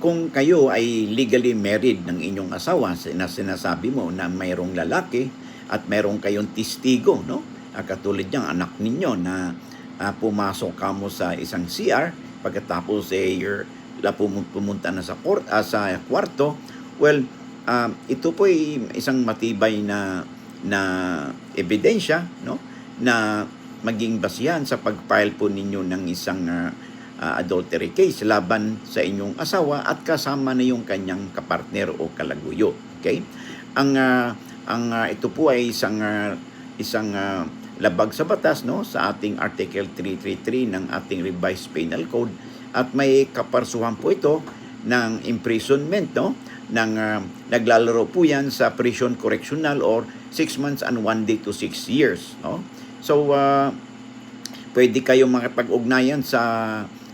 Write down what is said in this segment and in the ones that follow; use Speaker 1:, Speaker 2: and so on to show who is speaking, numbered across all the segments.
Speaker 1: kung kayo ay legally married ng inyong asawa na sinasabi mo na mayroong lalaki at mayroong kayong testigo, no? Ah, katulad niyang anak ninyo na ah, pumasok ka mo sa isang CR pagkatapos eh you're, la pum- pumunta na sa, court, ah, sa kwarto, well, ah, ito po ay isang matibay na na ebidensya, no? Na maging basihan sa pag-file po ninyo ng isang ah, ah, adultery case laban sa inyong asawa at kasama na yung kanyang kapartner o kalaguyo. Okay? Ang ah, ang ah, ito po ay isang ah, isang ah, labag sa batas no sa ating Article 333 ng ating revised penal code at may kaparsuhan po ito ng imprisonment no ng ah, naglalaro po yan sa prison correctional or 6 months and 1 day to 6 years no so ah, pwede kayo makipag-ugnayan sa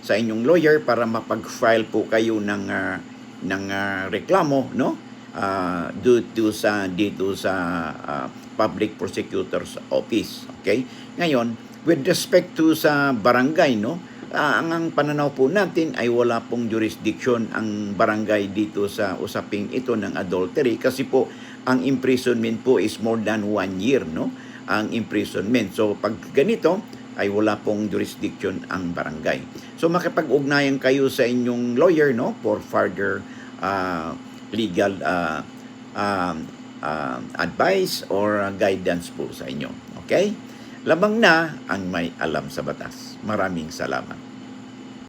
Speaker 1: sa inyong lawyer para mapag-file po kayo ng ah, ng ah, reklamo no? Ah, dito sa dito sa ah, public prosecutor's office okay? Ngayon with respect to sa barangay no? Ah, ang, ang pananaw po natin ay wala pong jurisdiction ang barangay dito sa usaping ito ng adultery kasi po ang imprisonment po is more than one year no? Ang imprisonment. So pag ganito ay wala pong jurisdiction ang barangay. So makipag-ugnayan kayo sa inyong lawyer no for further uh, legal uh, um, uh, advice or guidance po sa inyo. Okay? Labang na ang may alam sa batas. Maraming salamat.